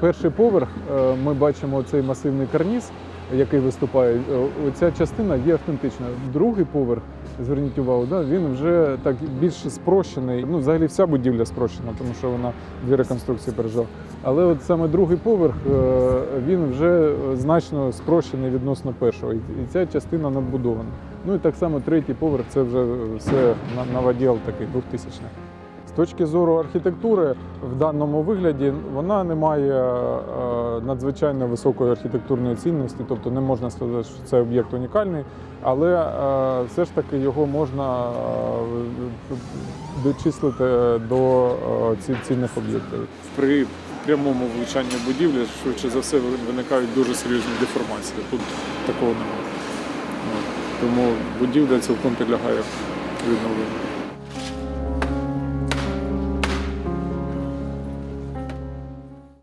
перший поверх е, ми бачимо цей масивний карніз, який виступає. Е, Оця частина є автентична. Другий поверх, зверніть увагу, да, він вже так більш спрощений. Ну, взагалі вся будівля спрощена, тому що вона дві реконструкції пережила. Але от саме другий поверх е, він вже значно спрощений відносно першого. І ця частина надбудована. Ну і так само третій поверх це вже все новоділ такий 2000 З точки зору архітектури в даному вигляді вона не має е, надзвичайно високої архітектурної цінності, тобто не можна сказати, що це об'єкт унікальний, але е, все ж таки його можна е, дочислити до цінних об'єктів. При прямому влучанні будівлі швидше за все виникають дуже серйозні деформації. Тут такого немає. Тому будівля цілком підлягає відновленню.